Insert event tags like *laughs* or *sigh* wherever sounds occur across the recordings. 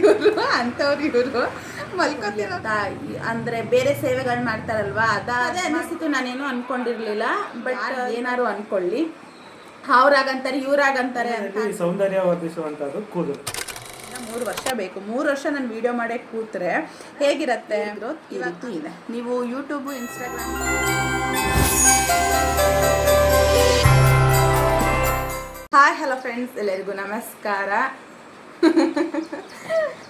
ಇವರು ಅಂಥವ್ರು ಇವರು. ಮಲ್ಕೋತಿರೋ ಅಂದ್ರೆ ಬೇರೆ ಸೇವೆಗಳು ಮಾಡ್ತಾರಲ್ವಾ? ಅದ ಅದೇ ಅನಿಸಿತು. ನಾನೇನು ಅನ್ಕೊಂಡಿರ್ಲಿಲ್ಲ. ಬಟ್ ಏನಾರು ಅನ್ಕೊಳ್ಳಿ. ಅವ್ರಾಗಂತಾರೆ ಇವ್ರಾಗಂತಾರೆ ಸೌಂದರ್ಯ ವರ್ಧಿಸುವಂತದ್ದು ಕೂದಲು. ಮೂರು ವರ್ಷ ಬೇಕು. ಮೂರು ವರ್ಷ ನಾನು ವಿಡಿಯೋ ಮಾಡೇ ಕೂತ್ರೆ ಹೇಗಿರತ್ತೆ? ಗ್ರೋತ್ ಇವತ್ತು ಇದೆ. ನೀವು YouTube Instagram hi hello friends ಎಲ್ಲರಿಗೂ ನಮಸ್ಕಾರ. *laughs*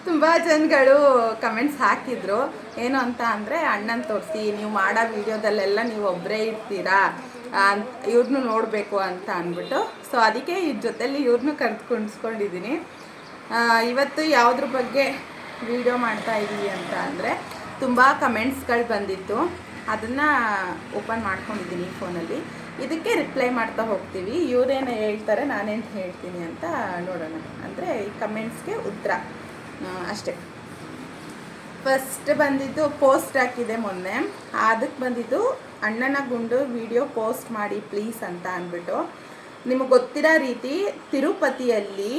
ತುಂಬ ಜನಗಳು ಕಮೆಂಟ್ಸ್ ಹಾಕಿದ್ರು. ಏನು ಅಂತ ಅಂದರೆ, ಅಣ್ಣನ ತೋರಿಸಿ, ನೀವು ಮಾಡೋ ವೀಡಿಯೋದಲ್ಲೆಲ್ಲ ನೀವು ಒಬ್ಬರೇ ಇರ್ತೀರಾ? ಇವ್ರನ್ನೂ ನೋಡಬೇಕು ಅಂತ ಅಂದ್ಬಿಟ್ಟು. ಸೊ ಅದಕ್ಕೆ ಇದ್ರ ಜೊತೆಲಿ ಇವ್ರನ್ನೂ ಕರೆದು ಕುಣಿಸ್ಕೊಂಡಿದ್ದೀನಿ ಇವತ್ತು ಯಾವುದ್ರ ಬಗ್ಗೆ ವಿಡಿಯೋ ಮಾಡ್ತಾ ಇದ್ದೀವಿ ಅಂತ ಅಂದರೆ, ತುಂಬ ಕಮೆಂಟ್ಸ್ಗಳು ಬಂದಿತ್ತು. ಅದನ್ನು ಓಪನ್ ಮಾಡ್ಕೊಂಡಿದ್ದೀನಿ ಫೋನಲ್ಲಿ. ಇದಕ್ಕೆ ರಿಪ್ಲೈ ಮಾಡ್ತಾ ಹೋಗ್ತೀವಿ. ಇವರೇನು ಹೇಳ್ತಾರೆ, ನಾನೇನು ಹೇಳ್ತೀನಿ ಅಂತ ನೋಡೋಣ. ಅಂದರೆ ಈ ಕಮೆಂಟ್ಸ್ಗೆ ಉತ್ತರ. ಅಷ್ಟೇ. ಫಸ್ಟ್ ಬಂದಿದ್ದು ಪೋಸ್ಟ್ ಹಾಕಿದೆ ಮೊನ್ನೆ. ಅದಕ್ಕೆ ಬಂದಿದ್ದು ಅಣ್ಣನ ಗುಂಡು ವಿಡಿಯೋ ಪೋಸ್ಟ್ ಮಾಡಿ ಪ್ಲೀಸ್ ಅಂತ ಅಂದ್ಬಿಟ್ಟು. ನಿಮಗೆ ಗೊತ್ತಿರೋ ರೀತಿ ತಿರುಪತಿಯಲ್ಲಿ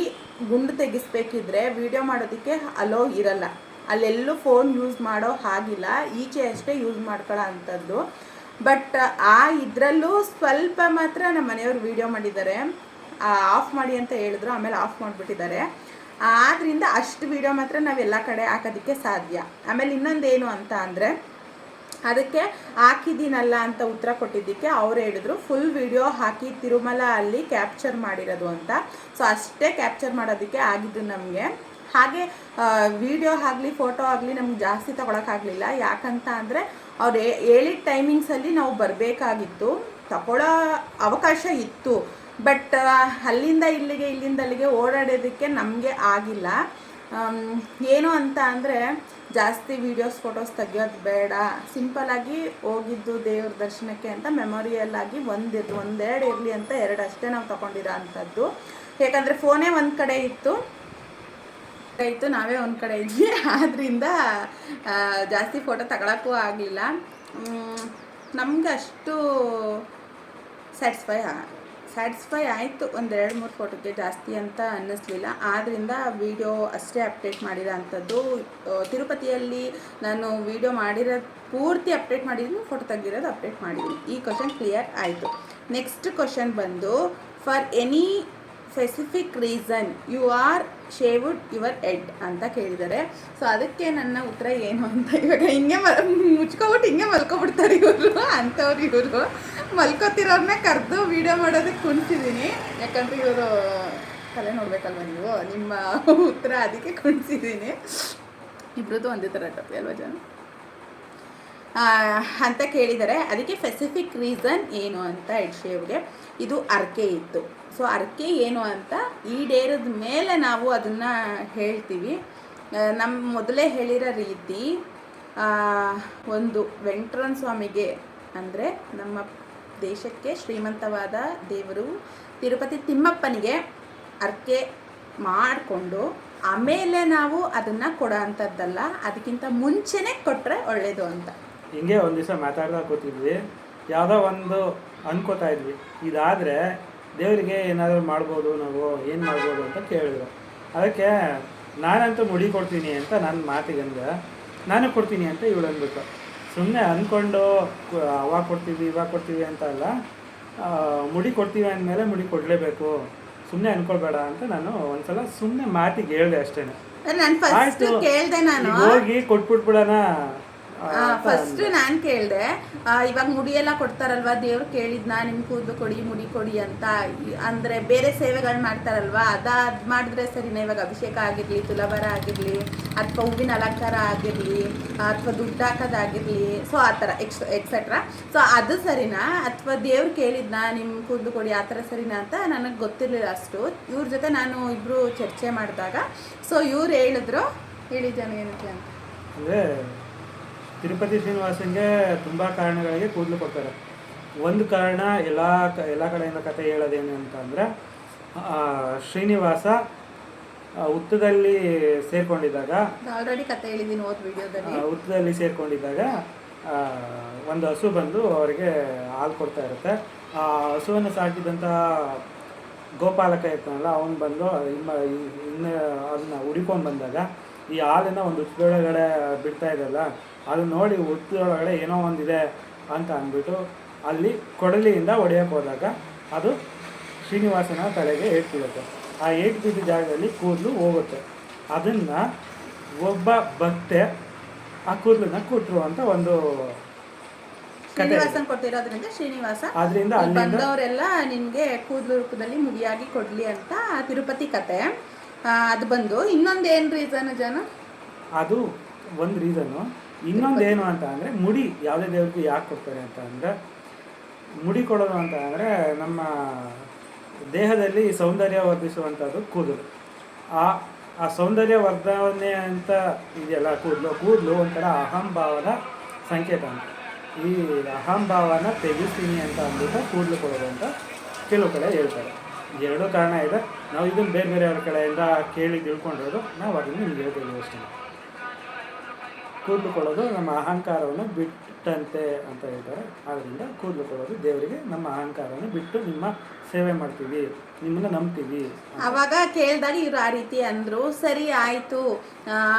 ಗುಂಡು ತೆಗಿಸ್ಬೇಕಿದ್ರೆ ವಿಡಿಯೋ ಮಾಡೋದಕ್ಕೆ ಅಲೋ ಇರಲ್ಲ. ಅಲ್ಲೆಲ್ಲೂ ಫೋನ್ ಯೂಸ್ ಮಾಡೋ ಹಾಗಿಲ್ಲ. ಈಚೆ ಅಷ್ಟೇ ಯೂಸ್ ಮಾಡ್ಕೊಳ್ಳೋ ಅಂಥದ್ದು. ಬಟ್ ಆ ಇದರಲ್ಲೂ ಸ್ವಲ್ಪ ಮಾತ್ರ ನಮ್ಮ ಮನೆಯವರು ವಿಡಿಯೋ ಮಾಡಿದ್ದಾರೆ ಆಫ್ ಮಾಡಿ ಅಂತ ಹೇಳಿದ್ರು, ಆಮೇಲೆ ಆಫ್ ಮಾಡಿಬಿಟ್ಟಿದ್ದಾರೆ. ಆದ್ರಿಂದ ಅಷ್ಟು ವಿಡಿಯೋ ಮಾತ್ರ ನಾವೆಲ್ಲ ಕಡೆ ಹಾಕೋದಕ್ಕೆ ಸಾಧ್ಯ. ಆಮೇಲೆ ಇನ್ನೊಂದೇನು ಅಂತ ಅಂದರೆ, ಅದಕ್ಕೆ ಹಾಕಿದ್ದೀನಲ್ಲ ಅಂತ ಉತ್ತರ ಕೊಟ್ಟಿದ್ದಕ್ಕೆ ಅವ್ರು ಹೇಳಿದ್ರು ಫುಲ್ ವಿಡಿಯೋ ಹಾಕಿ ತಿರುಮಲ ಅಲ್ಲಿ ಕ್ಯಾಪ್ಚರ್ ಮಾಡಿರೋದು ಅಂತ. ಸೊ ಅಷ್ಟೇ ಕ್ಯಾಪ್ಚರ್ ಮಾಡೋದಕ್ಕೆ ಆಗಿದ್ದು ನಮಗೆ. ಹಾಗೆ ವಿಡಿಯೋ ಆಗಲಿ ಫೋಟೋ ಆಗಲಿ ನಮ್ಗೆ ಜಾಸ್ತಿ ತೊಗೊಳಕ್ಕಾಗಲಿಲ್ಲ ಯಾಕಂತ ಅಂದರೆ, ಅವ್ರು ಹೇಳಿದ ಟೈಮಿಂಗ್ಸಲ್ಲಿ ನಾವು ಬರಬೇಕಾಗಿತ್ತು. ತಗೊಳ್ಳೋ ಅವಕಾಶ ಇತ್ತು. ಬಟ್ ಅಲ್ಲಿಂದ ಇಲ್ಲಿಗೆ, ಇಲ್ಲಿಂದ ಅಲ್ಲಿಗೆ ಓಡಾಡೋದಕ್ಕೆ ನಮಗೆ ಆಗಿಲ್ಲ. ಏನು ಅಂತ ಅಂದರೆ ಜಾಸ್ತಿ ವೀಡಿಯೋಸ್ ಫೋಟೋಸ್ ತೆಗಿಯೋದು ಬೇಡ. ಸಿಂಪಲಾಗಿ ಹೋಗಿದ್ದು ದೇವ್ರ ದರ್ಶನಕ್ಕೆ ಅಂತ ಮೆಮೊರಿಯಲ್ ಆಗಿ ಒಂದಿರ್ ಒಂದೆರಡು ಇರಲಿ ಅಂತ ಎರಡು ಅಷ್ಟೇ ನಾವು ತೊಗೊಂಡಿರೋ ಅಂಥದ್ದು ಯಾಕಂದರೆ ಫೋನೇ ಒಂದು ಕಡೆ ಇತ್ತು. ಇತ್ತು, ನಾವೇ ಒಂದು ಕಡೆ ಇದ್ವಿ. ಆದ್ದರಿಂದ ಜಾಸ್ತಿ ಫೋಟೋ ತಗೊಳಕ್ಕೂ ಆಗಲಿಲ್ಲ. ನಮ್ಗೆ ಅಷ್ಟು ಸ್ಯಾಟಿಸ್ಫೈ ಸ್ಯಾಟಿಸ್ಫೈ ಆಯಿತು. ಒಂದು ಎರಡು ಮೂರು ಫೋಟೋಕ್ಕೆ ಜಾಸ್ತಿ ಅಂತ ಅನ್ನಿಸ್ಲಿಲ್ಲ. ಆದ್ದರಿಂದ ವಿಡಿಯೋ ಅಷ್ಟೇ ಅಪ್ಡೇಟ್ ಮಾಡಿರೋ ಅಂಥದ್ದು. ತಿರುಪತಿಯಲ್ಲಿ ನಾನು ವಿಡಿಯೋ ಮಾಡಿರೋ, ಪೂರ್ತಿ ಅಪ್ಡೇಟ್ ಮಾಡಿದ್ದೀನಿ ಫೋಟೋ ತೆಗಿರೋದು ಅಪ್ಡೇಟ್ ಮಾಡಿದ್ದೀನಿ. ಈ ಕ್ವಶನ್ ಕ್ಲಿಯರ್ ಆಯಿತು. ನೆಕ್ಸ್ಟ್ ಕ್ವಶನ್ ಬಂದು for any specific reason you are shaved your head ಅಂತ ಕೇಳಿದ್ದಾರೆ ಸೊ ಅದಕ್ಕೆ ನನ್ನ ಉತ್ತರ ಏನು ಅಂತ ಇವಾಗ ಹಿಂಗೆ ಮ, ಮುಚ್ಕೊಬಿಟ್ಟು ಹಿಂಗೆ ಮಲ್ಕೊಬಿಡ್ತಾರೆ ಇವರು, ಅಂಥವ್ರು ಇವರು. ಮಲ್ಕೋತಿರೋರ್ನೇ ಕರೆದು ವೀಡಿಯೋ ಮಾಡೋದಕ್ಕೆ ಕುಣಿಸಿದ್ದೀನಿ ಯಾಕಂದ್ರೆ ಇವರು ತಲೆ ನೋಡ್ಬೇಕಲ್ವ ನೀವು? ನಿಮ್ಮ ಉತ್ತರ ಅದಕ್ಕೆ ಕುಣಿಸಿದ್ದೀನಿ ಇಬ್ರದ್ದು ಒಂದೇ ಥರ ಟಪ್ಪಿ ಅಲ್ವಾ ಜನ? ಅಂತ ಕೇಳಿದ್ದಾರೆ ಅದಕ್ಕೆ ಸ್ಪೆಸಿಫಿಕ್ ರೀಸನ್ ಏನು ಅಂತ ಯಡ್ಶೇವ್ಗೆ ಇದು ಅರ್ಕೆ ಇತ್ತು. ಸೊ ಅರ್ಕೆ ಏನು ಅಂತ ಈಡೇರಿದ ಮೇಲೆ ನಾವು ಅದನ್ನು ಹೇಳ್ತೀವಿ. ನಮ್ಮ ಮೊದಲೇ ಹೇಳಿರೋ ರೀತಿ ಒಂದು ವೆಂಕಟರನ್ ಸ್ವಾಮಿಗೆ ಅಂದರೆ ನಮ್ಮ ದೇಶಕ್ಕೆ ಶ್ರೀಮಂತವಾದ ದೇವರು ತಿರುಪತಿ ತಿಮ್ಮಪ್ಪನಿಗೆ ಅರ್ಕೆ ಮಾಡಿಕೊಂಡು ಆಮೇಲೆ ನಾವು ಅದನ್ನು ಕೊಡೋ ಅಂಥದ್ದಲ್ಲ ಅದಕ್ಕಿಂತ ಮುಂಚೆನೇ ಕೊಟ್ಟರೆ ಒಳ್ಳೆಯದು ಅಂತ. ಹಿಂಗೆ ಒಂದು ದಿವಸ ಮಾತಾಡ್ತಾ ಕೂತಿದ್ವಿ ಯಾವುದೋ ಒಂದು ಅನ್ಕೋತಾ ಇದ್ವಿ. ಇದಾದರೆ ದೇವರಿಗೆ ಏನಾದರೂ ಮಾಡ್ಬೋದು ನಾವು ಏನು ಮಾಡ್ಬೋದು ಅಂತ ಕೇಳಿದ್ರು. ಅದಕ್ಕೆ ನಾನಂತೂ ಮುಡಿ ಕೊಡ್ತೀನಿ ಅಂತ ನನ್ನ ಮಾತಿಗಂದೆ ನಾನು ಕೊಡ್ತೀನಿ ಅಂತ ಇವಳು ಅಂದ್ಬಿಟ್ಟು ಸುಮ್ಮನೆ ಅಂದ್ಕೊಂಡು ಅವಾಗ ಕೊಡ್ತೀವಿ ಇವಾಗ ಕೊಡ್ತೀವಿ ಅಂತ ಅಲ್ಲ ಮುಡಿ ಕೊಡ್ತೀವಿ ಅಂದಮೇಲೆ ಮುಡಿ ಕೊಡಲೇಬೇಕು. ಸುಮ್ಮನೆ ಅನ್ಕೊಳ್ಬೇಡ ಅಂತ ನಾನು ಒಂದ್ಸಲ ಸುಮ್ಮನೆ ಮಾತಿಗೆ ಹೇಳಿದೆ ಅಷ್ಟೇ ಹೋಗಿ ಕೊಟ್ಬಿಟ್ಬಿಡೋಣ. ಫಸ್ಟ್ ನಾನು ಕೇಳಿದೆ ಇವಾಗ ಮುಡಿ ಎಲ್ಲ ಕೊಡ್ತಾರಲ್ವಾ? ದೇವ್ರು ಕೇಳಿದ್ನಾ ನಿಮ್ ಕೂದಲು ಕೊಡಿ ಮುಡಿ ಕೊಡಿ ಅಂತ. ಅಂದ್ರೆ ಬೇರೆ ಸೇವೆಗಳು ಮಾಡ್ತಾರಲ್ವಾ? ಅದ ಅದ್ ಮಾಡಿದ್ರೆ ಸರಿನಾ? ಇವಾಗ ಅಭಿಷೇಕ ಆಗಿರ್ಲಿ ತುಲಾಭಾರ ಆಗಿರ್ಲಿ ಅಥವಾ ಹೂವಿನ ಅಲಂಕಾರ ಆಗಿರ್ಲಿ ಅಥವಾ ದುಡ್ಡು ಹಾಕೋದಾಗಿರ್ಲಿ ಸೊ ಆ ಥರ ಎಕ್ಸ್ ಎಕ್ಸೆಟ್ರಾ ಸೊ ಅದು ಸರಿನಾ? ಅಥವಾ ದೇವ್ರು ಕೇಳಿದ್ನಾ ನಿಮ್ ಕೂದಲು ಕೊಡಿ ಆ ಥರ ಸರಿನಾ ಅಂತ? ನನಗೆ ಗೊತ್ತಿರಲಿಲ್ಲ ಅಷ್ಟು. ಇವ್ರ ಜೊತೆ ನಾನು ಇಬ್ರು ಚರ್ಚೆ ಮಾಡಿದಾಗ ಸೊ ಇವ್ರು ಹೇಳಿದ್ರು ಹೇಳಿ ಜನ ಏನಕ್ಕೆ ಅಂತ. ಅಂದರೆ ತಿರುಪತಿ ಶ್ರೀನಿವಾಸಂಗೆ ತುಂಬ ಕಾರಣಗಳಿಗೆ ಕೂದಲು ಕೊಡ್ತಾರೆ ಒಂದು ಕಾರಣ ಎಲ್ಲ ಕ ಎಲ್ಲ ಕಡೆಯಿಂದ ಕತೆ ಹೇಳೋದೇನು ಅಂತ ಅಂದರೆ ಶ್ರೀನಿವಾಸ ಹುತ್ತದಲ್ಲಿ ಸೇರ್ಕೊಂಡಿದ್ದಾಗ ಆಲ್ರೆಡಿ ಕತೆ ಹೇಳಿದ್ದೀನಿ ಓದ್ ವಿಡಿಯೋದಲ್ಲಿ. ಹುತ್ತದಲ್ಲಿ ಸೇರ್ಕೊಂಡಿದ್ದಾಗ ಒಂದು ಹಸು ಬಂದು ಅವರಿಗೆ ಹಾಲು ಕೊಡ್ತಾ ಇರುತ್ತೆ. ಆ ಹಸುವನ್ನು ಸಾಕಿದಂಥ ಗೋಪಾಲಕ ಇರ್ತಾನಲ್ಲ ಅವನು ಬಂದು ಇಮ್ಮ ಇನ್ನು ಅದನ್ನ ಹುಡಿಕೊಂಡು ಬಂದಾಗ ಈ ಹಾಲನ್ನು ಒಂದು ಹುತ್ತದೊಳಗಡೆ ಬಿಡ್ತಾ ಇದೆಯಲ್ಲ ಅದು ನೋಡಿ ಉತ್ತೊಳಗಡೆ ಏನೋ ಒಂದಿದೆ ಅಂತ ಅಂದ್ಬಿಟ್ಟು ಅಲ್ಲಿ ಕೊಡಲಿಯಿಂದ ಹೊಡೆಯೋಕೆ ಹೋದಾಗ ಅದು ಶ್ರೀನಿವಾಸನ ತಲೆಗೆ ಏಟ್ಬಿಡುತ್ತೆ ಆ ಏಟ್ ಬಿದ್ದ ಜಾಗದಲ್ಲಿ ಕೂದಲು ಹೋಗುತ್ತೆ. ಅದನ್ನು ಒಬ್ಬ ಭಕ್ತೆ ಆ ಕೂದಲನ್ನ ಕೊಟ್ಟರು ಅಂತ ಒಂದು. ಶ್ರೀನಿವಾಸನ್ ಕೊಟ್ಟಿರೋದ್ರಿಂದ ಶ್ರೀನಿವಾಸ ಅದರಿಂದ ಬಂದವರೆಲ್ಲ ನಿಮಗೆ ಕೂದಲು ರೂಪದಲ್ಲಿ ಮುಡಿಯಾಗಿ ಕೊಡ್ಲಿ ಅಂತ ತಿರುಪತಿ ಕತೆ. ಅದು ಬಂದು ಇನ್ನೊಂದು ಏನ್ ರೀಸನ್ ಜನ ಅದು ಒಂದು ರೀಸನ್ನು ಇನ್ನೊಂದು ಏನು ಅಂತ ಅಂದರೆ ಮುಡಿ ಯಾವುದೇ ದೇವ್ರಿಗೆ ಯಾಕೆ ಕೊಡ್ತಾರೆ ಅಂತ ಅಂದರೆ, ಮುಡಿ ಕೊಡೋದು ಅಂತ ಅಂದರೆ ನಮ್ಮ ದೇಹದಲ್ಲಿ ಸೌಂದರ್ಯ ವರ್ಧಿಸುವಂಥದ್ದು ಕೂದಲು. ಆ ಆ ಸೌಂದರ್ಯ ವರ್ಧನೆ ಅಂತ ಇದೆಯಲ್ಲ, ಕೂದಲು ಕೂದಲು ಒಂಥರ ಅಹಂಭಾವದ ಸಂಕೇತ ಅಂತ. ಈ ಅಹಂಭಾವನ ತೆಗಿಸ್ತೀನಿ ಅಂತ ಅಂದ್ಬಿಟ್ಟು ಕೂದಲು ಕೊಡೋದು ಅಂತ ಕೆಲವು ಕಡೆ ಹೇಳ್ತಾರೆ. ಎರಡು ಕಾರಣ ಇದೆ. ನಾವು ಇದನ್ನು ಬೇರೆ ಬೇರೆ ಅವ್ರ ಕಡೆಯಿಂದ ಕೇಳಿ ತಿಳ್ಕೊಂಡಿರೋದು. ನಾವು ಅದನ್ನು ನಿಮ್ಗೆ ಹೇಳ್ತೀವಿ ಅಷ್ಟೇ. ಕೂದಲು ಕೊಡೋದು ನಮ್ಮ ಅಹಂಕಾರವನ್ನು ಬಿಟ್ಟಂತೆ ಅಂತ ಹೇಳ್ತಾರೆ. ಆದ್ದರಿಂದ ಕೂದಲುಕೊಳ್ಳೋದು ದೇವರಿಗೆ ನಮ್ಮ ಅಹಂಕಾರವನ್ನು ಬಿಟ್ಟು ನಿಮ್ಮ ಸೇವೆ ಮಾಡ್ತೀವಿ, ನಿಮ್ಮನ್ನ ನಂಬ್ತೀವಿ ಅವಾಗ ಕೇಳಿದಾಗ ಇವ್ರು ಆ ರೀತಿ ಅಂದರು, ಸರಿ ಆಯಿತು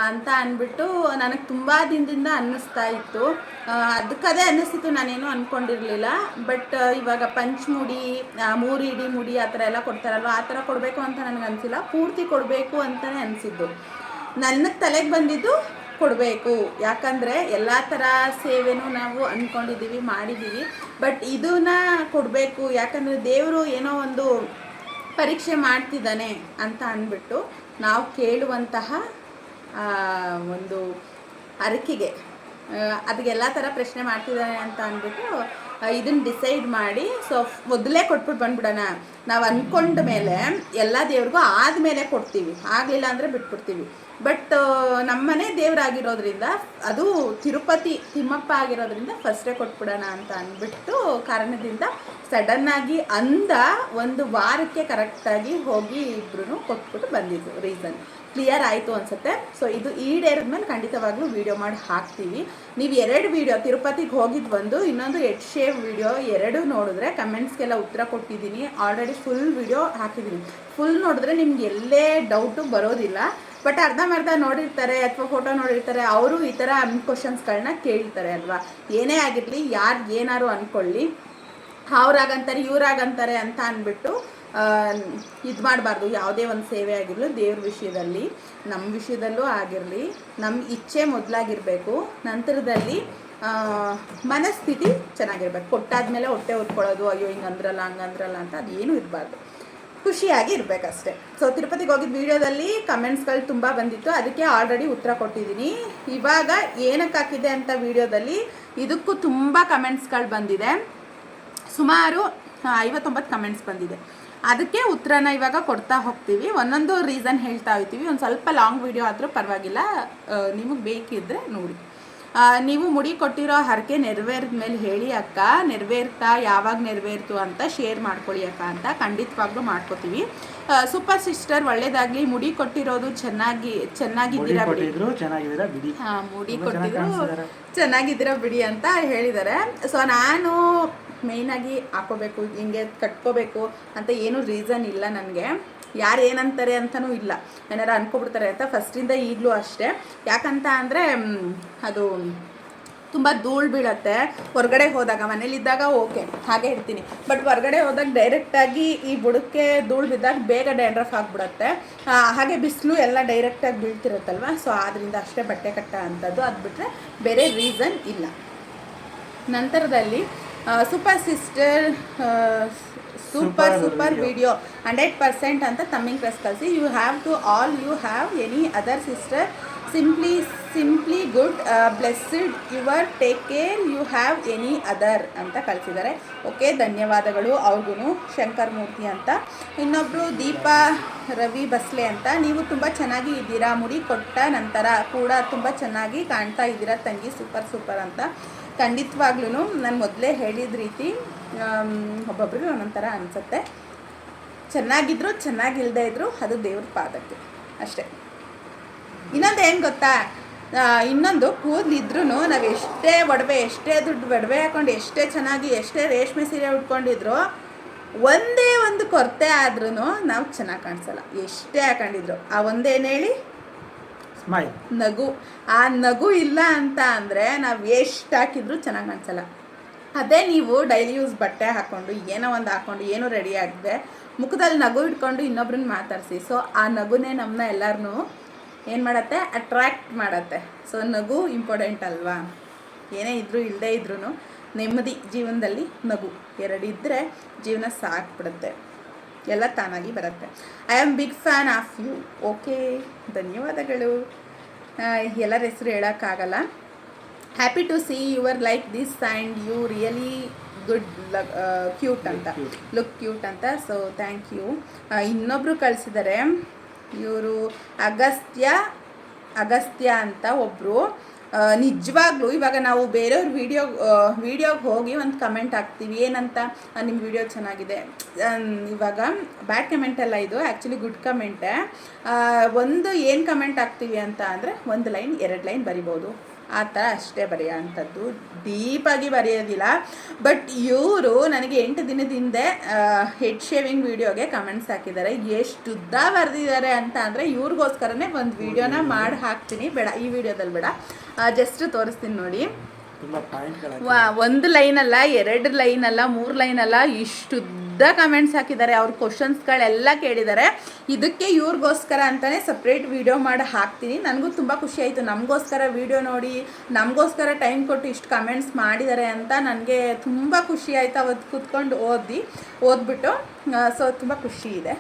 ಅಂತ ಅಂದ್ಬಿಟ್ಟು ನನಗೆ ತುಂಬ ದಿನದಿಂದ ಅನ್ನಿಸ್ತಾ ಇತ್ತು. ಅದಕ್ಕದೇ ಅನ್ನಿಸ್ತಿತ್ತು, ನಾನೇನು ಅಂದ್ಕೊಂಡಿರಲಿಲ್ಲ ಬಟ್ ಇವಾಗ ಪಂಚಮುಡಿ ಮೂರು ಇಡಿ ಮುಡಿ ಆ ಥರ ಎಲ್ಲ ಕೊಡ್ತಾರಲ್ವ, ಆ ಥರ ಕೊಡಬೇಕು ಅಂತ ನನಗೆ ಅನಿಸಿಲ್ಲ ಪೂರ್ತಿ ಕೊಡಬೇಕು ಅಂತಲೇ ಅನಿಸಿದ್ದು. ನನಗೆ ತಲೆಗೆ ಬಂದಿದ್ದು ಕೊಡಬೇಕು. ಯಾಕಂದರೆ ಎಲ್ಲ ಥರ ಸೇವೆನೂ ನಾವು ಅಂದ್ಕೊಂಡಿದ್ದೀವಿ ಮಾಡಿದ್ದೀವಿ. ಬಟ್ ಇದನ್ನ ಕೊಡಬೇಕು. ಯಾಕಂದರೆ ದೇವರು ಏನೋ ಒಂದು ಪರೀಕ್ಷೆ ಮಾಡ್ತಿದ್ದಾನೆ ಅಂತ ಅಂದ್ಬಿಟ್ಟು ನಾವು ಕೇಳುವಂತಹ ಒಂದು ಅರಕೆಗೆ ಅದಕ್ಕೆ ಎಲ್ಲ ಥರ ಪ್ರಶ್ನೆ ಮಾಡ್ತಿದ್ದಾನೆ ಅಂತ ಅಂದ್ಬಿಟ್ಟು ಇದನ್ನ ಡಿಸೈಡ್ ಮಾಡಿ ಸೊ ಮೊದಲೇ ಕೊಟ್ಬಿಟ್ಟು ಬಂದ್ಬಿಡೋಣ. ನಾವು ಅಂದ್ಕೊಂಡ ಮೇಲೆ ಎಲ್ಲ ದೇವ್ರಿಗೂ ಆದಮೇಲೆ ಕೊಡ್ತೀವಿ. ಆಗಲಿಲ್ಲ ಅಂದರೆ ಬಿಟ್ಬಿಡ್ತೀವಿ. ಬಟ್ ನಮ್ಮನೆ ದೇವರಾಗಿರೋದ್ರಿಂದ, ಅದು ತಿರುಪತಿ ತಿಮ್ಮಪ್ಪ ಆಗಿರೋದ್ರಿಂದ ಫಸ್ಟೇ ಕೊಟ್ಬಿಡೋಣ ಅಂತ ಅಂದ್ಬಿಟ್ಟು ಕಾರಣದಿಂದ ಸಡನ್ನಾಗಿ ಅಂದ ಒಂದು ವಾರಕ್ಕೆ ಕರೆಕ್ಟಾಗಿ ಹೋಗಿ ಇಬ್ರು ಕೊಟ್ಬಿಟ್ಟು ಬಂದಿದ್ದು ರೀಸನ್ ಕ್ಲಿಯರ್ ಆಯಿತು ಅನ್ಸುತ್ತೆ. ಸೊ ಇದು ಈಡೇರಿದ್ಮೇಲೆ ಖಂಡಿತವಾಗ್ಲೂ ವಿಡಿಯೋ ಮಾಡಿ ಹಾಕ್ತೀವಿ. ನೀವು ಎರಡು ವಿಡಿಯೋ ತಿರುಪತಿಗೆ ಹೋಗಿದ್ದು ಒಂದು, ಇನ್ನೊಂದು ಎಡ್ ಶೇವ್ ವಿಡಿಯೋ ಎರಡು ನೋಡಿದ್ರೆ ಕಮೆಂಟ್ಸ್ಗೆಲ್ಲ ಉತ್ತರ ಕೊಟ್ಟಿದ್ದೀನಿ. ಆಲ್ರೆಡಿ ಫುಲ್ ವಿಡಿಯೋ ಹಾಕಿದ್ದೀನಿ. ಫುಲ್ ನೋಡಿದ್ರೆ ನಿಮ್ಗೆ ಎಲ್ಲೇ ಡೌಟು ಬರೋದಿಲ್ಲ. ಬಟ್ ಅರ್ಧಂಬರ್ಧ ನೋಡಿರ್ತಾರೆ ಅಥವಾ ಫೋಟೋ ನೋಡಿರ್ತಾರೆ, ಅವರು ಈ ಥರ ಕ್ವಶನ್ಸ್ಗಳನ್ನ ಕೇಳ್ತಾರೆ ಅಲ್ವಾ? ಏನೇ ಆಗಿರಲಿ ಯಾರು ಏನಾರು ಅಂದ್ಕೊಳ್ಳಿ ಅವ್ರಾಗಂತಾರೆ ಇವ್ರಾಗಂತಾರೆ ಅಂತ ಅಂದ್ಬಿಟ್ಟು ಇದು ಮಾಡಬಾರ್ದು. ಯಾವುದೇ ಒಂದು ಸೇವೆ ಆಗಿರಲಿ, ದೇವ್ರ ವಿಷಯದಲ್ಲಿ ನಮ್ಮ ವಿಷಯದಲ್ಲೂ ಆಗಿರಲಿ ನಮ್ಮ ಇಚ್ಛೆ ಮೊದಲಾಗಿರಬೇಕು, ನಂತರದಲ್ಲಿ ಮನಸ್ಥಿತಿ ಚೆನ್ನಾಗಿರ್ಬೇಕು. ಕೊಟ್ಟಾದ್ಮೇಲೆ ಹೊಟ್ಟೆ ಹೊತ್ಕೊಳ್ಳೋದು ಅಯ್ಯೋ ಹಿಂಗಂದ್ರಲ್ಲ ಹಂಗಂದ್ರಲ್ಲ ಅಂತ ಅದೇನು ಇರಬಾರ್ದು. ಖುಷಿಯಾಗಿ ಇರಬೇಕಷ್ಟೆ. ಸೊ ತಿರುಪತಿಗೆ ಹೋಗಿದ್ದ ವಿಡಿಯೋದಲ್ಲಿ ಕಮೆಂಟ್ಸ್ಗಳು ತುಂಬ ಬಂದಿತ್ತು. ಅದಕ್ಕೆ ಆಲ್ರೆಡಿ ಉತ್ತರ ಕೊಟ್ಟಿದ್ದೀನಿ. ಇವಾಗ ಏನಕ್ಕೆ ಹಾಕಿದೆ ಅಂತ ವೀಡಿಯೋದಲ್ಲಿ ಇದಕ್ಕೂ ತುಂಬ ಕಮೆಂಟ್ಸ್ಗಳು ಬಂದಿದೆ. ಸುಮಾರು ಐವತ್ತೊಂಬತ್ತು ಕಮೆಂಟ್ಸ್ ಬಂದಿದೆ. ಅದಕ್ಕೆ ಉತ್ತರನ ಇವಾಗ ಕೊಡ್ತಾ ಹೋಗ್ತೀವಿ. ಒಂದೊಂದು ರೀಸನ್ ಹೇಳ್ತಾ ಹೋಗ್ತೀವಿ ಒಂದು ಸ್ವಲ್ಪ ಲಾಂಗ್ ವಿಡಿಯೋ ಆದರೂ ಪರವಾಗಿಲ್ಲ. ನಿಮಗೆ ಬೇಕಿದ್ದರೆ ನೋಡಿ. ನೀವು ಮುಡಿ ಕೊಟ್ಟಿರೋ ಹರಕೆ ನೆರವೇರಿದ ಮೇಲೆ ಹೇಳಿ ಅಕ್ಕ. ನೆರವೇರ್ತಾ? ಯಾವಾಗ ನೆರವೇರ್ತು ಅಂತ ಶೇರ್ ಮಾಡ್ಕೊಳ್ಳಿ ಅಕ್ಕ ಅಂತ ಖಂಡಿತವಾಗ್ಲೂ ಮಾಡ್ಕೋತೀವಿ. ಸೂಪರ್ ಸಿಸ್ಟರ್ ಒಳ್ಳೇದಾಗಲಿ. ಮುಡಿ ಕೊಟ್ಟಿರೋದು ಚೆನ್ನಾಗಿ ಚೆನ್ನಾಗಿದ್ದೀರಾ ಬಿಡಿ. ಮುಡಿ ಕೊಟ್ಟಿದ್ರು. ಚೆನ್ನಾಗಿದ್ದೀರಾ ಬಿಡಿ ಅಂತ ಹೇಳಿದ್ದಾರೆ. ಸೊ ನಾನು ಮೇಯ್ನಾಗಿ ಹಾಕೋಬೇಕು, ಹಿಂಗೆ ಕಟ್ಕೋಬೇಕು ಅಂತ ಏನು ರೀಸನ್ ಇಲ್ಲ ನನಗೆ. ಯಾರು ಏನಂತಾರೆ ಅಂತಲೂ ಇಲ್ಲ. ಏನಾರು ಅನ್ಕೊಬಿಡ್ತಾರೆ ಅಂತ ಫಸ್ಟಿಂದ ಈಗಲೂ ಅಷ್ಟೇ. ಯಾಕಂತ ಅಂದರೆ ಅದು ತುಂಬ ಧೂಳು ಬೀಳತ್ತೆ. ಹೊರಗಡೆ ಹೋದಾಗ, ಮನೇಲಿದ್ದಾಗ ಓಕೆ ಹಾಗೆ ಇರ್ತೀನಿ. ಬಟ್ ಹೊರಗಡೆ ಹೋದಾಗ ಡೈರೆಕ್ಟಾಗಿ ಈ ಬುಡಕ್ಕೆ ಧೂಳು ಬಿದ್ದಾಗ ಬೇಗ ಡ್ಯಾಂಡ್ರಫ್ ಆಗಿಬಿಡತ್ತೆ. ಹಾಗೆ ಬಿಸಿಲು ಎಲ್ಲ ಡೈರೆಕ್ಟಾಗಿ ಬೀಳ್ತಿರುತ್ತಲ್ವ? ಸೊ ಆದ್ದರಿಂದ ಅಷ್ಟೇ ಬಟ್ಟೆ ಕಟ್ಟ ಅಂಥದ್ದು ಅದು ಬಿಟ್ಟರೆ ಬೇರೆ ರೀಸನ್ ಇಲ್ಲ. ನಂತರದಲ್ಲಿ super sister super super. Video hundred percent ಅಂತ ತಮ್ಮಿಂಗ್ ಪ್ರೆಸ್ ಕಳಿಸಿ. You have to all you have any other sister simply simply good blessed your take care you have any other ಅಂತ ಕಳಿಸಿದ್ದಾರೆ ಓಕೆ ಧನ್ಯವಾದಗಳು ಅವ್ರಿಗೂ ಶಂಕರ್ ಮೂರ್ತಿ ಅಂತ. ಇನ್ನೊಬ್ಬರು ದೀಪಾ ರವಿ ಬಸ್ಲೆ ಅಂತ. ನೀವು ತುಂಬ ಚೆನ್ನಾಗಿ ಇದ್ದೀರಾ ಮುಡಿ ಕೊಟ್ಟ ನಂತರ ಕೂಡ ತುಂಬ ಚೆನ್ನಾಗಿ ಕಾಣ್ತಾ ಇದ್ದೀರಾ ತಂಗಿ ಸೂಪರ್ ಸೂಪರ್ ಅಂತ. ಖಂಡಿತವಾಗ್ಲೂ ನಾನು ಮೊದಲೇ ಹೇಳಿದ ರೀತಿ ಒಬ್ಬೊಬ್ರಿಗೆ ಒಂದೊಂಥರ ಅನಿಸುತ್ತೆ. ಚೆನ್ನಾಗಿದ್ರು ಚೆನ್ನಾಗಿಲ್ಲದೆ ಇದ್ರು ಅದು ದೇವ್ರ ಪಾದಕ್ಕೆ, ಅಷ್ಟೇ. ಇನ್ನೊಂದು ಏನು ಗೊತ್ತಾ? ಇನ್ನೊಂದು ಕೂದಲಿದ್ರೂ ನಾವು ಎಷ್ಟೇ ಒಡವೆ, ಎಷ್ಟೇ ದುಡ್ಡು ಒಡವೆ ಹಾಕೊಂಡು, ಎಷ್ಟೇ ಚೆನ್ನಾಗಿ, ಎಷ್ಟೇ ರೇಷ್ಮೆ ಸೀರೆ ಉಟ್ಕೊಂಡಿದ್ರು, ಒಂದೇ ಒಂದು ಕೊರತೆ ಆದ್ರೂ ನಾವು ಚೆನ್ನಾಗಿ ಕಾಣಿಸಲ್ಲ. ಎಷ್ಟೇ ಹಾಕೊಂಡಿದ್ರು. ಆ ಒಂದೇನು ಹೇಳಿ? ಸ್ಮೈಲ್ ನಗು, ಆ ನಗು ಇಲ್ಲ ಅಂತ ಅಂದರೆ ನಾವು ಎಷ್ಟು ಹಾಕಿದ್ರು ಚೆನ್ನಾಗಿ ಕಾಣಿಸಲ್ಲ. ಅದೇ ನೀವು ಡೈಲಿ ಯೂಸ್ ಬಟ್ಟೆ ಹಾಕ್ಕೊಂಡು ಏನೋ ಒಂದು ಹಾಕ್ಕೊಂಡು ಏನೋ ರೆಡಿ ಆಗದೆ, ಮುಖದಲ್ಲಿ ನಗು ಇಟ್ಕೊಂಡು ಇನ್ನೊಬ್ರನ್ನ ಮಾತಾಡಿಸಿ. ಸೊ ಆ ನಗುನೇ ನಮ್ಮನ್ನ ಎಲ್ಲರನ್ನೂ ಏನು ಮಾಡತ್ತೆ? ಅಟ್ರ್ಯಾಕ್ಟ್ ಮಾಡತ್ತೆ. ಸೊ ನಗು ಇಂಪಾರ್ಟೆಂಟ್ ಅಲ್ವಾ? ಏನೇ ಇದ್ದರೂ ಇಲ್ಲದೇ ಇದ್ರೂ ನೆಮ್ಮದಿ ಜೀವನದಲ್ಲಿ ನಗು ಎರಡಿದ್ದರೆ ಜೀವನ ಸಾಕ್ಬಿಡುತ್ತೆ. ಎಲ್ಲ ತಾನಾಗಿ ಬರುತ್ತೆ. I am big fan of you okay ಧನ್ಯವಾದಗಳು. ಎಲ್ಲರ ಹೆಸರು ಹೇಳೋಕ್ಕಾಗಲ್ಲ. Happy to see your like this and you really good cute ಅಂತ. ಲುಕ್ ಕ್ಯೂಟ್ ಅಂತ. ಸೊ ಥ್ಯಾಂಕ್ ಯು ಇನ್ನೊಬ್ಬರು ಕಳಿಸಿದ್ದಾರೆ ಇವರು ಅಗಸ್ತ್ಯ ಅಗಸ್ತ್ಯ ಅಂತ ಒಬ್ಬರು ನಿಜವಾಗ್ಲೂ ಇವಾಗ ನಾವು ಬೇರೆಯವ್ರ ವಿಡಿಯೋ ವಿಡಿಯೋಗೆ ಹೋಗಿ ಒಂದು ಕಮೆಂಟ್ ಹಾಕ್ತೀವಿ. ಏನಂತ? ನಿಮ್ಮ ವಿಡಿಯೋ ಚೆನ್ನಾಗಿದೆ. ಇವಾಗ ಬ್ಯಾಡ್ ಕಮೆಂಟ್ ಅಲ್ಲ ಇದು. ಆ್ಯಕ್ಚುಲಿ ಗುಡ್ ಕಮೆಂಟೇ ಒಂದು ಏನು ಕಮೆಂಟ್ ಹಾಕ್ತೀವಿ ಅಂತ ಅಂದರೆ ಒಂದು ಲೈನ್ ಎರಡು ಲೈನ್ ಬರಿಬೋದು. ಆ ಥರ ಅಷ್ಟೇ ಬರೆಯೋ ಅಂಥದ್ದು ಡೀಪಾಗಿ ಬರೆಯೋದಿಲ್ಲ. ಬಟ್ ಇವರು ನನಗೆ ಎಂಟು ದಿನದ ಹಿಂದೆ ಹೆಡ್ ಶೇವಿಂಗ್ ವಿಡಿಯೋಗೆ ಕಮೆಂಟ್ಸ್ ಹಾಕಿದ್ದಾರೆ. ಎಷ್ಟು ಉದ್ದ ಬರೆದಿದ್ದಾರೆ ಅಂತ ಅಂದರೆ ಇವ್ರಿಗೋಸ್ಕರನೇ ಒಂದು ವಿಡಿಯೋನ ಮಾಡಿ ಹಾಕ್ತೀನಿ. ಬೇಡ ಈ ವಿಡಿಯೋದಲ್ಲಿ ಬೇಡ. ಜಸ್ಟ್ ತೋರಿಸ್ತೀನಿ ನೋಡಿ. ವಾ ಒಂದು ಲೈನ್ ಅಲ್ಲ ಎರಡು ಲೈನ್ ಅಲ್ಲ ಮೂರು ಲೈನ್ ಅಲ್ಲ ಇಷ್ಟುದ್ದ ಕಮೆಂಟ್ಸ್ ಹಾಕಿದ್ದಾರೆ, ಅವ್ರ ಕ್ವಶನ್ಸ್ಗಳೆಲ್ಲ ಕೇಳಿದ್ದಾರೆ. ಇದಕ್ಕೆ ಇವ್ರಿಗೋಸ್ಕರ ಅಂತಲೇ ಸಪ್ರೇಟ್ ವಿಡಿಯೋ ಮಾಡಿ ಹಾಕ್ತೀನಿ. ನನಗೂ ತುಂಬ ಖುಷಿ ಆಯಿತು. ನಮಗೋಸ್ಕರ ವಿಡಿಯೋ ನೋಡಿ, ನಮಗೋಸ್ಕರ ಟೈಮ್ ಕೊಟ್ಟು ಇಷ್ಟು ಕಮೆಂಟ್ಸ್ ಮಾಡಿದ್ದಾರೆ ಅಂತ ನನಗೆ ತುಂಬ ಖುಷಿ ಆಯಿತು. ಅವತ್ತು ಕೂತ್ಕೊಂಡು ಓದಿ ಓದ್ಬಿಟ್ಟು ಸೊ ತುಂಬ ಖುಷಿ ಇದೆ.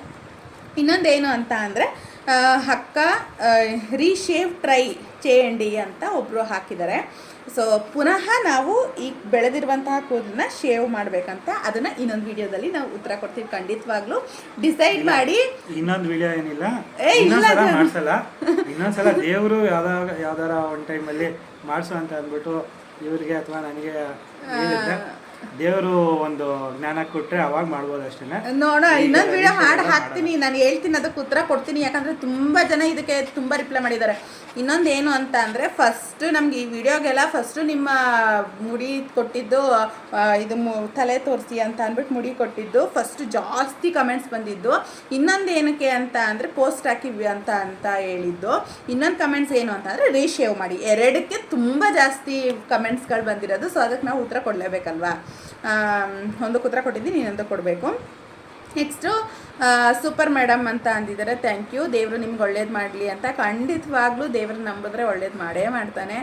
ಇನ್ನೊಂದೇನು ಅಂತ ಅಂದರೆ ಅಕ್ಕ ರೀಶೇವ್ ಟ್ರೈ ಚೇಂಡಿ ಅಂತ ಒಬ್ಬರು ಹಾಕಿದ್ದಾರೆ. ಸೊ ಪುನಃ ನಾವು ಈ ಬೆಳೆದಿರುವಂತಹ ಕೂದಲನ್ನ ಶೇವ್ ಮಾಡ್ಬೇಕಂತ ಅದನ್ನ ಇನ್ನೊಂದು ವಿಡಿಯೋದಲ್ಲಿ ನಾವು ಉತ್ತರ ಕೊಡ್ತೀವಿ. ಖಂಡಿತವಾಗ್ಲೂ ಡಿಸೈಡ್ ಮಾಡಿ. ಇನ್ನೊಂದು ವಿಡಿಯೋ ಏನಿಲ್ಲ. ಇನ್ನೊಂದ್ಸಲ ಮಾಡ್ಸಲ್ಲ. ಇನ್ನೊಂದ್ಸಲ ದೇವರು ಯಾವ್ದಾಗ ಯಾವ್ದಾರ ಒನ್ ಟೈಮಲ್ಲಿ ಮಾಡಿಸು ಅಂತ ಅಂದ್ಬಿಟ್ಟು ಇವರಿಗೆ ಅಥವಾ ನನಗೆ ದೇವರು ಒಂದು ಜ್ಞಾನ ಕೊಟ್ರೆ ಅವಾಗ ಮಾಡ್ಬೋದು ಅಷ್ಟೇ ನೋಡ ಇನ್ನೊಂದು ವಿಡಿಯೋ ಮಾಡಿ ಹಾಕ್ತೀನಿ ನಾನು ಹೇಳ್ತೀನಿ ಅದಕ್ಕೆ ಉತ್ತರ ಕೊಡ್ತೀನಿ ಯಾಕಂದರೆ ತುಂಬ ಜನ ಇದಕ್ಕೆ ತುಂಬ ರಿಪ್ಲೈ ಮಾಡಿದ್ದಾರೆ. ಇನ್ನೊಂದು ಏನು ಅಂತ ಅಂದರೆ ಫಸ್ಟ್ ನಮ್ಗೆ ಈ ವಿಡಿಯೋಗೆಲ್ಲ ಫಸ್ಟು ನಿಮ್ಮ ಮುಡಿ ಕೊಟ್ಟಿದ್ದು ಇದು ಮು ತಲೆ ತೋರಿಸಿ ಅಂತ ಅಂದ್ಬಿಟ್ಟು ಮುಡಿ ಕೊಟ್ಟಿದ್ದು ಫಸ್ಟ್ ಜಾಸ್ತಿ ಕಮೆಂಟ್ಸ್ ಬಂದಿದ್ದು. ಇನ್ನೊಂದು ಏನಕ್ಕೆ ಅಂತ ಅಂದರೆ ಪೋಸ್ಟ್ ಹಾಕಿವಿ ಅಂತ ಅಂತ ಹೇಳಿದ್ದು. ಇನ್ನೊಂದು ಕಮೆಂಟ್ಸ್ ಏನು ಅಂತ ಅಂದರೆ ರೀಶೇವ್ ಮಾಡಿ. ಎರಡಕ್ಕೆ ತುಂಬ ಜಾಸ್ತಿ ಕಮೆಂಟ್ಸ್ಗಳು ಬಂದಿರೋದು ಸೊ ಅದಕ್ಕೆ ನಾವು ಉತ್ತರ ಕೊಡಲೇಬೇಕಲ್ವಾ? ಒಂದಕ್ಕೆ ಉತ್ತರ ಕೊಟ್ಟಿದ್ದೀನಿ ಇನ್ನೊಂದು ಕೊಡಬೇಕು. ನೆಕ್ಸ್ಟು ಸೂಪರ್ ಮೇಡಮ್ ಅಂತ ಅಂದಿದ್ದಾರೆ. ಥ್ಯಾಂಕ್ ಯು ದೇವರು ನಿಮ್ಗೆ ಒಳ್ಳೇದು ಮಾಡಲಿ ಅಂತ ಖಂಡಿತವಾಗ್ಲೂ ದೇವ್ರನ್ನ ನಂಬಿದ್ರೆ ಒಳ್ಳೇದು ಮಾಡೇ ಮಾಡ್ತಾನೆ.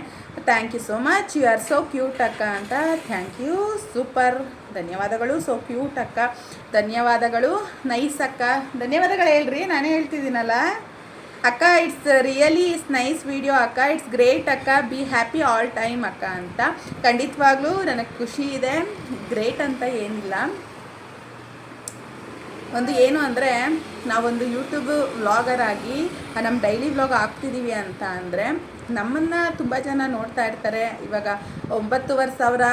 Thank you so much you are so cute ಅಕ್ಕ ಅಂತ. ಥ್ಯಾಂಕ್ ಯು ಸೂಪರ್ ಧನ್ಯವಾದಗಳು. ಸೋ ಕ್ಯೂಟ್ ಅಕ್ಕ. ಧನ್ಯವಾದಗಳು. ನೈಸ್ ಅಕ್ಕ. ಧನ್ಯವಾದಗಳು ಹೇಳ್ರಿ ನಾನೇ ಹೇಳ್ತಿದ್ದೀನಲ್ಲ. ಅಕ್ಕ it's really is nice video ಅಕ್ಕ. ಇಟ್ಸ್ ಗ್ರೇಟ್ ಅಕ್ಕ. ಬಿ ಹ್ಯಾಪಿ ಆಲ್ ಟೈಮ್ ಅಕ್ಕ ಅಂತ. ಖಂಡಿತವಾಗ್ಲೂ ನನಗೆ ಖುಷಿ ಇದೆ. ಗ್ರೇಟ್ ಅಂತ ಏನಿಲ್ಲ. ಒಂದು ಏನು ಅಂದರೆ, ನಾವೊಂದು ಯೂಟ್ಯೂಬ್ ವ್ಲಾಗರ್ ಆಗಿ ನಮ್ಮ ಡೈಲಿ ವ್ಲಾಗ್ ಹಾಕ್ತಿದ್ದೀವಿ ಅಂತ ಅಂದರೆ ನಮ್ಮನ್ನು ತುಂಬ ಜನ ನೋಡ್ತಾ ಇರ್ತಾರೆ. ಇವಾಗ ಒಂಬತ್ತುವರೆ ಸಾವಿರ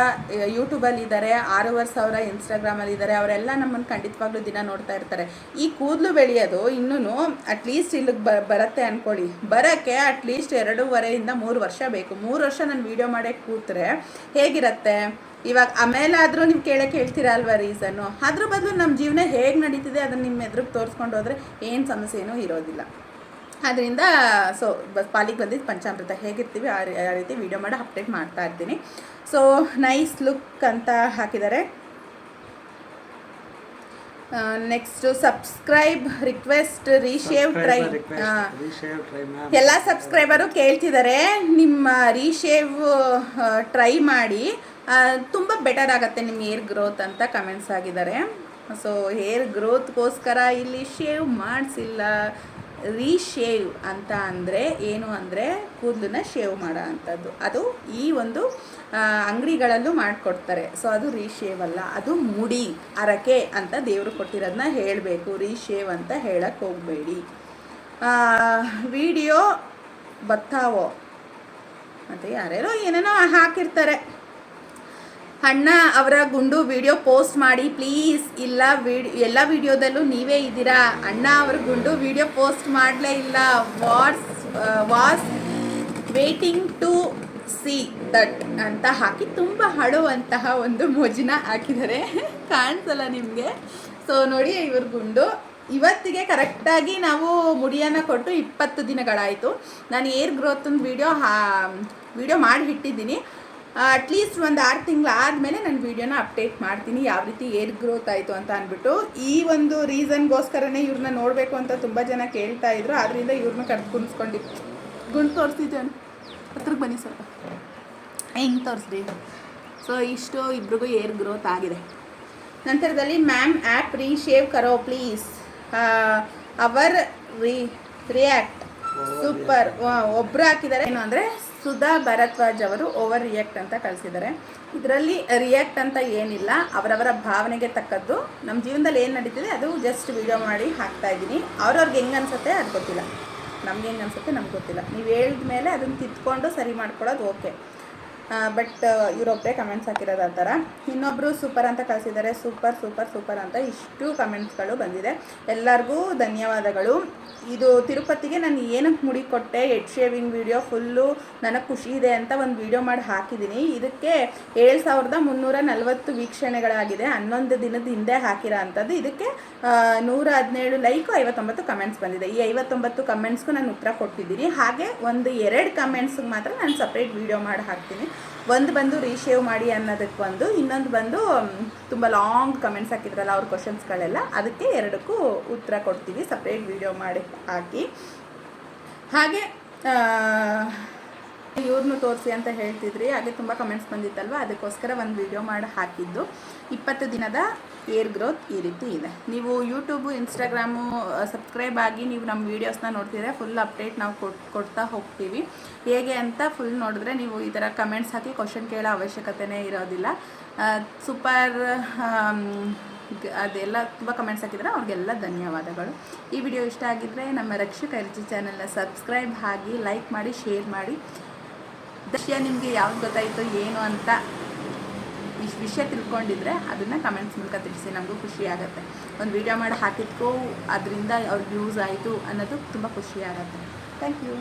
ಯೂಟ್ಯೂಬಲ್ಲಿ ಇದ್ದಾರೆ ಆರೂವರೆ ಸಾವಿರ ಇನ್ಸ್ಟಾಗ್ರಾಮಲ್ಲಿ ಇದ್ದಾರೆ ಅವರೆಲ್ಲ ನಮ್ಮನ್ನು ಖಂಡಿತವಾಗ್ಲೂ ದಿನ ನೋಡ್ತಾ ಇರ್ತಾರೆ. ಈ ಕೂದಲು ಬೆಳೆಯೋದು ಇನ್ನೂ ಅಟ್ಲೀಸ್ಟ್ ಇಲ್ಲಿಗೆ ಬ, ಬರುತ್ತೆ ಅಂದ್ಕೊಳ್ಳಿ ಬರೋಕ್ಕೆ ಅಟ್ಲೀಸ್ಟ್ ಎರಡೂವರೆಯಿಂದ ಮೂರು ವರ್ಷ ಬೇಕು. ಮೂರು ವರ್ಷ ನಾನು ವೀಡಿಯೋ ಮಾಡೋಕ್ಕೆ ಕೂತ್ರೆ ಹೇಗಿರುತ್ತೆ? ಇವಾಗ ಆಮೇಲಾದರೂ ನೀವು ಕೇಳಕ್ಕೆ ಹೇಳ್ತೀರಾ ಅಲ್ವಾ ರೀಸನ್ನು ಅದ್ರ ಬದಲು ನಮ್ಮ ಜೀವನ ಹೇಗೆ ನಡೀತಿದೆ ಅದನ್ನು ನಿಮ್ಮ ಎದುರಿಗೆ ತೋರಿಸ್ಕೊಂಡು ಹೋದರೆ ಏನು ಸಮಸ್ಯೆನೂ ಇರೋದಿಲ್ಲ. ಅದರಿಂದ ಸೊ ಬಸ್ ಪಾಲಿಗೆ ಬಂದಿದ್ದು ಪಂಚಾಮೃತ. ಹೇಗಿರ್ತೀವಿ ಆ ರೀತಿ ವೀಡಿಯೋ ಮಾಡಿ ಅಪ್ಡೇಟ್ ಮಾಡ್ತಾ ಇರ್ತೀನಿ. ಸೊ ನೈಸ್ ಲುಕ್ ಅಂತ ಹಾಕಿದ್ದಾರೆ next subscribe request reshave try reshave try ಎಲ್ಲ ಸಬ್ಸ್ಕ್ರೈಬರು ಕೇಳ್ತಿದ್ದಾರೆ ನಿಮ್ಮ ರೀಶೇವ್ ಟ್ರೈ ಮಾಡಿ. ತುಂಬ ಬೆಟರ್ ಆಗುತ್ತೆ ನಿಮ್ಮ ಏರ್ ಗ್ರೋತ್ ಅಂತ ಕಮೆಂಟ್ಸ್ ಆಗಿದ್ದಾರೆ ಸೊ ಹೇರ್ ಗ್ರೋತ್ಗೋಸ್ಕರ ಇಲ್ಲಿ ಶೇವ್ ಮಾಡಿಸಿಲ್ಲ. ರೀಶೇವ್ ಅಂತ ಅಂದರೆ ಏನು ಅಂದರೆ ಕೂದಲನ್ನ ಶೇವ್ ಮಾಡೋ ಅಂಥದ್ದು. ಅದು ಈ ಒಂದು ಅಂಗಡಿಗಳಲ್ಲೂ ಮಾಡಿಕೊಡ್ತಾರೆ. ಸೊ ಅದು ರೀಶೇವ್ ಅಲ್ಲ, ಅದು ಮುಡಿ, ಅರಕೆ ಅಂತ ದೇವರು ಕೊಟ್ಟಿರೋದನ್ನ ಹೇಳಬೇಕು. ರೀಶೇವ್ ಅಂತ ಹೇಳಕ್ಕೆ ಹೋಗಬೇಡಿ. ವಿಡಿಯೋ ಬರ್ತಾವೋ ಮತ್ತು ಯಾರ್ಯಾರೋ ಏನೇನೋ ಹಾಕಿರ್ತಾರೆ. ಅಣ್ಣ ಅವರ ಗುಂಡು ವಿಡಿಯೋ ಪೋಸ್ಟ್ ಮಾಡಿ ಪ್ಲೀಸ್ ಇಲ್ಲ ವಿಡಿಯೋ ಎಲ್ಲ ವಿಡಿಯೋದಲ್ಲೂ ನೀವೇ ಇದ್ದೀರಾ? ಅಣ್ಣ ಅವರ ಗುಂಡು ವಿಡಿಯೋ ಪೋಸ್ಟ್ ಮಾಡಲೇ ಇಲ್ಲ. What's was waiting to see that ಅಂತ ಹಾಕಿ ತುಂಬ ಹಾಡುವಂತಹ ಒಂದು ಮೋಜಿನ ಹಾಕಿದ್ದಾರೆ. *laughs* ಕಾಣಿಸಲ್ಲ ನಿಮಗೆ? ಸೊ ನೋಡಿ ಇವ್ರ ಗುಂಡು. ಇವತ್ತಿಗೆ ಕರೆಕ್ಟಾಗಿ ನಾವು ಮುಡಿಯನ್ನು ಕೊಟ್ಟು ಇಪ್ಪತ್ತು ದಿನಗಳಾಯಿತು. ನಾನು ಏರ್ ಗ್ರೋತ್ ಒಂದು ವಿಡಿಯೋ, ಹಾ, ವಿಡಿಯೋ ಮಾಡಿ ಇಟ್ಟಿದ್ದೀನಿ ಅಟ್ಲೀಸ್ಟ್ ಒಂದು ಆರು ತಿಂಗಳು ಆದಮೇಲೆ ನಾನು ವೀಡಿಯೋನ ಅಪ್ಡೇಟ್ ಮಾಡ್ತೀನಿ. ಯಾವ ರೀತಿ ಏರ್ ಗ್ರೋತ್ ಆಯಿತು ಅಂತ ಅಂದ್ಬಿಟ್ಟು. ಈ ಒಂದು ರೀಸನ್ಗೋಸ್ಕರನೇ ಇವ್ರನ್ನ ನೋಡಬೇಕು ಅಂತ ತುಂಬ ಜನ ಕೇಳ್ತಾ ಇದ್ರು. ಆದ್ದರಿಂದ ಇವ್ರನ್ನ ಕರೆದು ಕುಣಿಸ್ಕೊಂಡಿದ್ದು ಗುಂಡು ತೋರಿಸ್ತಿದ್ದೇನೆ ಹತ್ರಕ್ಕೆ ಬನ್ನಿ ಸ್ವಲ್ಪ. ಹೆಂಗೆ ತೋರಿಸ್ರಿ ಸೊ ಇಷ್ಟು ಇಬ್ರಿಗೂ ಏರ್ ಗ್ರೋತ್ ಆಗಿದೆ. ನಂತರದಲ್ಲಿ ಮ್ಯಾಮ್ ಆ್ಯಪ್ ರೀ ಶೇವ್ ಕರೋ ಪ್ಲೀಸ್ ಅವರ್ ರೀ ರಿಯಾಕ್ಟ್ ಸೂಪರ್ ಒಬ್ಬರು ಹಾಕಿದ್ದಾರೆ. ಏನು ಅಂದರೆ ಸುಧಾ ಭರದ್ವಾಜ್ ಅವರು ಓವರ್ ರಿಯಾಕ್ಟ್ ಅಂತ ಕಳಿಸಿದ್ದಾರೆ. ಇದರಲ್ಲಿ ರಿಯಾಕ್ಟ್ ಅಂತ ಏನಿಲ್ಲ, ಅವರವರ ಭಾವನೆಗೆ ತಕ್ಕದ್ದು. ನಮ್ಮ ಜೀವನದಲ್ಲಿ ಏನು ನಡೀತಿದೆ, ಅದು ಜಸ್ಟ್ ವಿಡಿಯೋ ಮಾಡಿ ಹಾಕ್ತಾ ಇದ್ದೀನಿ. ಅವ್ರವ್ರಿಗೆ ಹೆಂಗೆ ಅನ್ಸುತ್ತೆ ಅದು ಗೊತ್ತಿಲ್ಲ. ನಮ್ಗೆ ಹೆಂಗೆ ಅನ್ಸುತ್ತೆ ನಮ್ಗೆ ಗೊತ್ತಿಲ್ಲ. ನೀವು ಹೇಳಿದ ಮೇಲೆ ಅದನ್ನು ತಿದ್ಕೊಂಡು ಸರಿ ಮಾಡ್ಕೊಳ್ಳೋದು ಓಕೆ ಬಟ್ ಇವರೊಬ್ಬರೇ ಕಮೆಂಟ್ಸ್ ಹಾಕಿರೋದು ಆ ಥರ. ಇನ್ನೊಬ್ಬರು ಸೂಪರ್ ಅಂತ ಕಳಿಸಿದ್ದಾರೆ. ಸೂಪರ್ ಸೂಪರ್ ಸೂಪರ್ ಅಂತ ಇಷ್ಟು ಕಮೆಂಟ್ಸ್ಗಳು ಬಂದಿದೆ. ಎಲ್ಲರಿಗೂ ಧನ್ಯವಾದಗಳು. ಇದು ತಿರುಪತಿಗೆ ನಾನು ಏನಕ್ಕೆ ಮುಡಿ ಕೊಟ್ಟೆ ಹೆಡ್ ಶೇವಿಂಗ್ ವಿಡಿಯೋ ಫುಲ್ಲು ನನಗೆ ಖುಷಿ ಇದೆ ಅಂತ ಒಂದು ವಿಡಿಯೋ ಮಾಡಿ ಹಾಕಿದ್ದೀನಿ ಇದಕ್ಕೆ ಏಳು ಸಾವಿರದ ಮುನ್ನೂರ ನಲವತ್ತು ವೀಕ್ಷಣೆಗಳಾಗಿದೆ. ಹನ್ನೊಂದು ದಿನದ ಹಿಂದೆ ಹಾಕಿರೋ ಅಂಥದ್ದು. ಇದಕ್ಕೆ ನೂರ ಹದಿನೇಳು ಲೈಕು ಐವತ್ತೊಂಬತ್ತು ಕಮೆಂಟ್ಸ್ ಬಂದಿದೆ. ಈ ಐವತ್ತೊಂಬತ್ತು ಕಮೆಂಟ್ಸ್ಗೂ ನಾನು ಉತ್ತರ ಕೊಟ್ಟಿದ್ದೀನಿ ಹಾಗೆ ಒಂದು ಎರಡು ಕಮೆಂಟ್ಸ್ಗೆ ಮಾತ್ರ ನಾನು ಸಪ್ರೇಟ್ ವಿಡಿಯೋ ಮಾಡಿ ಹಾಕ್ತೀನಿ. ಒಂದು ಬಂದು ರೀಶೇವ್ ಮಾಡಿ ಅನ್ನೋದಕ್ಕೆ ಒಂದು, ಇನ್ನೊಂದು ಬಂದು ತುಂಬ ಲಾಂಗ್ ಕಮೆಂಟ್ಸ್ ಹಾಕಿದ್ರಲ್ಲ ಅವ್ರ ಕ್ವಶನ್ಸ್ಗಳೆಲ್ಲ ಅದಕ್ಕೆ ಎರಡಕ್ಕೂ ಉತ್ತರ ಕೊಡ್ತೀವಿ ಸಪ್ರೇಟ್ ವಿಡಿಯೋ ಮಾಡಿ ಹಾಕಿ. ಹಾಗೆ ಇವ್ರನ್ನೂ ತೋರಿಸಿ ಅಂತ ಹೇಳ್ತಿದ್ರಿ. ಹಾಗೆ ತುಂಬ ಕಮೆಂಟ್ಸ್ ಬಂದಿತ್ತಲ್ವ? ಅದಕ್ಕೋಸ್ಕರ ಒಂದು ವಿಡಿಯೋ ಮಾಡಿ ಹಾಕಿದ್ದು. ಇಪ್ಪತ್ತು ದಿನದ ಏರ್ ಗ್ರೋತ್ ಈ ರೀತಿ ಇದೆ. ನೀವು ಯೂಟ್ಯೂಬು ಇನ್ಸ್ಟಾಗ್ರಾಮು ಸಬ್ಸ್ಕ್ರೈಬ್ ಆಗಿ ನೀವು ನಮ್ಮ ವೀಡಿಯೋಸ್ನ ನೋಡ್ತಿದ್ರೆ ಫುಲ್ ಅಪ್ಡೇಟ್ ನಾವು ಕೊಡ್ತಾ ಹೋಗ್ತೀವಿ. ಹೇಗೆ ಅಂತ ಫುಲ್ ನೋಡಿದ್ರೆ ನೀವು ಈ ಥರ ಕಮೆಂಟ್ಸ್ ಹಾಕಿ ಕ್ವಶನ್ ಕೇಳೋ ಅವಶ್ಯಕತೆನೇ ಇರೋದಿಲ್ಲ. ಸೂಪರ್ ಅದೆಲ್ಲ ತುಂಬ ಕಮೆಂಟ್ಸ್ ಹಾಕಿದ್ರೆ ಅವ್ರಿಗೆಲ್ಲ ಧನ್ಯವಾದಗಳು. ಈ ವಿಡಿಯೋ ಇಷ್ಟ ಆಗಿದ್ದರೆ ನಮ್ಮ ರಕ್ಷಕ ಎಲ್ಜಿ ಚಾನಲ್ನ ಸಬ್ಸ್ಕ್ರೈಬ್ ಆಗಿ ಲೈಕ್ ಮಾಡಿ ಶೇರ್ ಮಾಡಿ. ದೃಶ್ಯ ನಿಮಗೆ ಯಾವ್ದು ಗೊತ್ತಾಯಿತು ಏನು ಅಂತ ವಿಷಯ ತಿಳ್ಕೊಂಡಿದ್ರೆ ಅದನ್ನು ಕಮೆಂಟ್ಸ್ ಮೂಲಕ ತಿಳಿಸಿ, ನಮಗೂ ಖುಷಿ ಆಗುತ್ತೆ. ಒಂದು ವಿಡಿಯೋ ಮಾಡಿ ಹಾಕಿದ್ಕೋ ಅದರಿಂದ ಅವ್ರಿಗೆ ಯೂಸ್ ಆಯಿತು ಅನ್ನೋದು ತುಂಬ ಖುಷಿ ಆಗುತ್ತೆ. Thank you